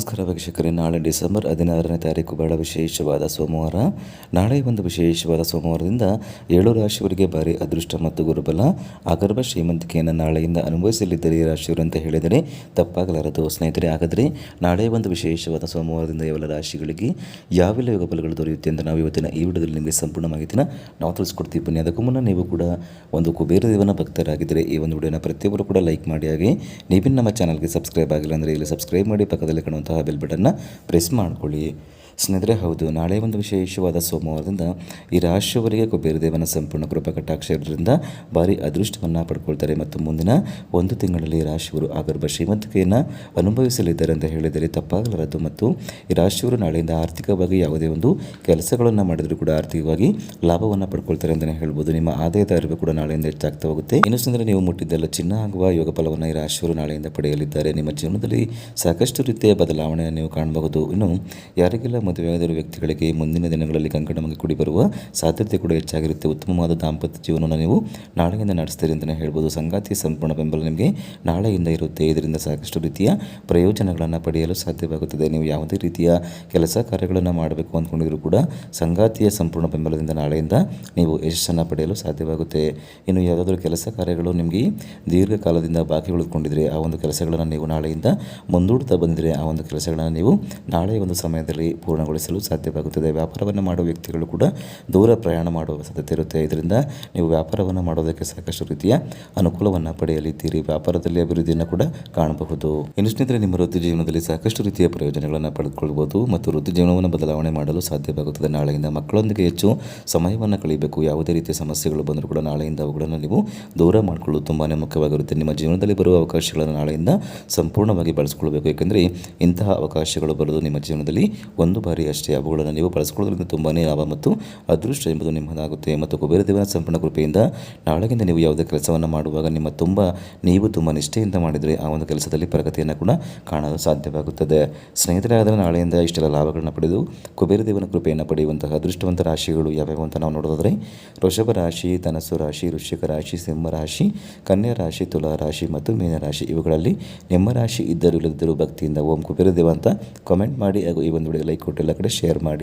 ನಮಸ್ಕಾರ ವೀಕ್ಷಕರೇ. ನಾಳೆ ಡಿಸೆಂಬರ್ ಹದಿನಾರನೇ ತಾರೀಕು ಬಹಳ ವಿಶೇಷವಾದ ಸೋಮವಾರ. ನಾಳೆ ಒಂದು ವಿಶೇಷವಾದ ಸೋಮವಾರದಿಂದ ಏಳು ರಾಶಿಯವರಿಗೆ ಭಾರಿ ಅದೃಷ್ಟ ಮತ್ತು ಗುರುಬಲ. ಅಗರ್ಭ ಶ್ರೀಮಂತಿಕೆಯನ್ನು ನಾಳೆಯಿಂದ ಅನುಭವಿಸಲಿದ್ದರೆ ಈ ರಾಶಿಯವರು ಅಂತ ಹೇಳಿದರೆ ತಪ್ಪಾಗಲಾರದು ಸ್ನೇಹಿತರೆ. ಹಾಗಾದರೆ ನಾಳೆ ಒಂದು ವಿಶೇಷವಾದ ಸೋಮವಾರದಿಂದ ಎಲ್ಲ ರಾಶಿಗಳಿಗೆ ಯಾವೆಲ್ಲ ಯೋಗ ಬಲಗಳು ದೊರೆಯುತ್ತೆ ಅಂತ ನಾವು ಇವತ್ತಿನ ಈ ವಿಡಿಯೋದಲ್ಲಿ ನಿಮಗೆ ಸಂಪೂರ್ಣ ಮಾಹಿತಿನ ನಾವು ತಿಳಿಸ್ಕೊಡ್ತೀವಿ. ಬನ್ನಿ, ಅದಕ್ಕೂ ಮುನ್ನ ನೀವು ಕೂಡ ಒಂದು ಕುಬೇರ ದೇವನ ಭಕ್ತರಾಗಿದ್ದರೆ ಈ ಒಂದು ವಿಡಿಯೋನ ಪ್ರತಿಯೊಬ್ಬರು ಕೂಡ ಲೈಕ್ ಮಾಡಿ. ಹಾಗೆ ನೀವಿನ ನಮ್ಮ ಚಾನಲ್ಗೆ ಸಬ್ಸ್ಕ್ರೈಬ್ ಆಗಿಲ್ಲ ಅಂದರೆ ಇಲ್ಲಿ ಸಬ್ಸ್ಕ್ರೈಬ್ ಮಾಡಿ, ಪಕ್ಕದಲ್ಲಿ ಕಾಣುವಂತಹ ಬೆಲ್ ಬಟನ್ನ ಪ್ರೆಸ್ ಮಾಡ್ಕೊಳ್ಳಿ. ಸ್ನೇಹಿತರೆ, ಹೌದು. ನಾಳೆ ಒಂದು ವಿಶೇಷವಾದ ಸೋಮವಾರದಿಂದ ಈ ರಾಶಿಯವರಿಗೆ ಕುಬೇರ ದೇವನ ಸಂಪೂರ್ಣ ಕೃಪಾ ಕಟಾಕ್ಷ ಇರೋದ್ರಿಂದ ಭಾರಿ ಅದೃಷ್ಟವನ್ನು ಪಡ್ಕೊಳ್ತಾರೆ. ಮತ್ತು ಮುಂದಿನ ಒಂದು ತಿಂಗಳಲ್ಲಿ ರಾಶಿಯವರು ಆಗರ್ಭ ಶ್ರೀಮಂತಿಕೆಯನ್ನು ಅನುಭವಿಸಲಿದ್ದಾರೆ ಅಂತ ಹೇಳಿದರೆ ತಪ್ಪಾಗಲಾರದು. ಮತ್ತು ಈ ರಾಶಿಯವರು ನಾಳೆಯಿಂದ ಆರ್ಥಿಕವಾಗಿ ಯಾವುದೇ ಒಂದು ಕೆಲಸಗಳನ್ನು ಮಾಡಿದರೂ ಕೂಡ ಆರ್ಥಿಕವಾಗಿ ಲಾಭವನ್ನು ಪಡ್ಕೊಳ್ತಾರೆ ಅಂತಲೇ ಹೇಳ್ಬೋದು. ನಿಮ್ಮ ಆದಾಯದ ಅರಿವು ಕೂಡ ನಾಳೆಯಿಂದ ಹೆಚ್ಚಾಗ್ತಾ ಹೋಗುತ್ತೆ ಇನ್ನು ನೀವು ಮುಟ್ಟಿದ್ದೆಲ್ಲ ಚಿನ್ನ ಆಗುವ ಯೋಗ ಫಲವನ್ನು ಈ ರಾಶಿಯವರು ನಾಳೆಯಿಂದ ಪಡೆಯಲಿದ್ದಾರೆ. ನಿಮ್ಮ ಜೀವನದಲ್ಲಿ ಸಾಕಷ್ಟು ರೀತಿಯ ಬದಲಾವಣೆಯನ್ನು ನೀವು ಕಾಣಬಹುದು. ಇನ್ನು ಯಾರಿಗೆಲ್ಲ ಮದುವೆಯಾದ ವ್ಯಕ್ತಿಗಳಿಗೆ ಮುಂದಿನ ದಿನಗಳಲ್ಲಿ ಕಂಕಣವಾಗಿ ಕೂಡಿ ಬರುವ ಸಾಧ್ಯತೆ ಕೂಡ ಹೆಚ್ಚಾಗಿರುತ್ತೆ. ಉತ್ತಮವಾದ ದಾಂಪತ್ಯ ಜೀವನವನ್ನು ನೀವು ನಾಳೆಯಿಂದ ನಡೆಸ್ತೀರಿ ಅಂತಲೇ ಹೇಳ್ಬೋದು. ಸಂಗಾತಿಯ ಸಂಪೂರ್ಣ ಬೆಂಬಲ ನಿಮಗೆ ನಾಳೆಯಿಂದ ಇರುತ್ತೆ. ಇದರಿಂದ ಸಾಕಷ್ಟು ರೀತಿಯ ಪ್ರಯೋಜನಗಳನ್ನು ಪಡೆಯಲು ಸಾಧ್ಯವಾಗುತ್ತದೆ. ನೀವು ಯಾವುದೇ ರೀತಿಯ ಕೆಲಸ ಕಾರ್ಯಗಳನ್ನು ಮಾಡಬೇಕು ಅಂದ್ಕೊಂಡಿದ್ರು ಕೂಡ ಸಂಗಾತಿಯ ಸಂಪೂರ್ಣ ಬೆಂಬಲದಿಂದ ನಾಳೆಯಿಂದ ನೀವು ಯಶಸ್ಸನ್ನು ಪಡೆಯಲು ಸಾಧ್ಯವಾಗುತ್ತೆ. ಇನ್ನು ಯಾವುದಾದ್ರೂ ಕೆಲಸ ಕಾರ್ಯಗಳು ನಿಮಗೆ ದೀರ್ಘಕಾಲದಿಂದ ಬಾಕಿ ಉಳಿದುಕೊಂಡಿದ್ರೆ ಆ ಒಂದು ಕೆಲಸಗಳನ್ನು ನೀವು ನಾಳೆಯಿಂದ ಮುಂದೂಡ್ತಾ ಬಂದಿದ್ರೆ ಆ ಒಂದು ಕೆಲಸಗಳನ್ನು ನೀವು ನಾಳೆ ಒಂದು ಸಮಯದಲ್ಲಿ ಪೂರ್ಣಗೊಳಿಸಲು ಸಾಧ್ಯವಾಗುತ್ತದೆ. ವ್ಯಾಪಾರವನ್ನು ಮಾಡುವ ವ್ಯಕ್ತಿಗಳು ಕೂಡ ದೂರ ಪ್ರಯಾಣ ಮಾಡುವ ಸಾಧ್ಯತೆ ಇರುತ್ತೆ. ಇದರಿಂದ ನೀವು ವ್ಯಾಪಾರವನ್ನು ಮಾಡೋದಕ್ಕೆ ಸಾಕಷ್ಟು ರೀತಿಯ ಅನುಕೂಲವನ್ನು ಪಡೆಯಲಿದ್ದೀರಿ. ವ್ಯಾಪಾರದಲ್ಲಿ ಅಭಿವೃದ್ಧಿಯನ್ನು ಕೂಡ ಕಾಣಬಹುದು. ಇನ್ನು ಸ್ನೇಹಿತರೆ, ನಿಮ್ಮ ವೃತ್ತಿ ಜೀವನದಲ್ಲಿ ಸಾಕಷ್ಟು ರೀತಿಯ ಪ್ರಯೋಜನಗಳನ್ನು ಪಡೆದುಕೊಳ್ಳಬಹುದು ಮತ್ತು ವೃತ್ತಿ ಜೀವನವನ್ನು ಬದಲಾವಣೆ ಮಾಡಲು ಸಾಧ್ಯವಾಗುತ್ತದೆ. ನಾಳೆಯಿಂದ ಮಕ್ಕಳೊಂದಿಗೆ ಹೆಚ್ಚು ಸಮಯವನ್ನು ಕಳೆಯಬೇಕು. ಯಾವುದೇ ರೀತಿಯ ಸಮಸ್ಯೆಗಳು ಬಂದರೂ ಕೂಡ ನಾಳೆಯಿಂದ ಅವುಗಳನ್ನು ನೀವು ದೂರ ಮಾಡಿಕೊಳ್ಳಲು ತುಂಬಾ ಮುಖ್ಯವಾಗಿರುತ್ತೆ. ನಿಮ್ಮ ಜೀವನದಲ್ಲಿ ಬರುವ ಅವಕಾಶಗಳನ್ನು ನಾಳೆಯಿಂದ ಸಂಪೂರ್ಣವಾಗಿ ಬಳಸಿಕೊಳ್ಳಬೇಕು. ಏಕೆಂದರೆ ಇಂತಹ ಅವಕಾಶಗಳು ಬರೋದು ನಿಮ್ಮ ಜೀವನದಲ್ಲಿ ಒಂದು ಬಾರಿ ಅಷ್ಟೇ ಅವುಗಳನ್ನು ನೀವು ಬಳಸ್ಕೊಳ್ಳೋದ್ರಿಂದ ತುಂಬಾ ಲಾಭ ಮತ್ತು ಅದೃಷ್ಟ ಎಂಬುದು ನಿಮ್ಮದಾಗುತ್ತೆ. ಮತ್ತು ಕುಬೇರ ದೇವನ ಸಂಪೂರ್ಣ ಕೃಪೆಯಿಂದ ನಾಳೆಗಿಂದ ನೀವು ಯಾವುದೇ ಕೆಲಸವನ್ನು ಮಾಡುವಾಗ ನಿಮ್ಮ ತುಂಬ, ನೀವು ತುಂಬ ನಿಷ್ಠೆಯಿಂದ ಮಾಡಿದರೆ ಆ ಒಂದು ಕೆಲಸದಲ್ಲಿ ಪ್ರಗತಿಯನ್ನು ಕೂಡ ಕಾಣಲು ಸಾಧ್ಯವಾಗುತ್ತದೆ. ಸ್ನೇಹಿತರಾದರೆ ನಾಳೆಯಿಂದ ಇಷ್ಟೆಲ್ಲ ಲಾಭಗಳನ್ನು ಪಡೆದು ಕುಬೇರ ದೇವನ ಕೃಪೆಯನ್ನು ಪಡೆಯುವಂತಹ ಅದೃಷ್ಟವಂತ ರಾಶಿಗಳು ಯಾವ್ಯಾವ ಅಂತ ನಾವು ನೋಡೋದಾದರೆ, ವೃಷಭ ರಾಶಿ, ಧನಸ್ಸು ರಾಶಿ, ವೃಶ್ಚಿಕ ರಾಶಿ, ಸಿಂಹ ರಾಶಿ, ಕನ್ಯಾ ರಾಶಿ, ತುಲಾ ರಾಶಿ ಮತ್ತು ಮೀನ ರಾಶಿ. ಇವುಗಳಲ್ಲಿ ನಿಮ್ಮ ರಾಶಿ ಇದ್ದರೂ ಇಲ್ಲದಿದ್ದರೂ ಭಕ್ತಿಯಿಂದ ಓಂ ಕುಬೇರ ದೇವ ಅಂತ ಕಾಮೆಂಟ್ ಮಾಡಿ ಹಾಗೂ ಈ ಒಂದು ವಿಡಿಯೋ ಲೈಕ್ ಕೊಟ್ಟು ಎಲ್ಲ ಕಡೆ ಶೇರ್ ಮಾಡಿ.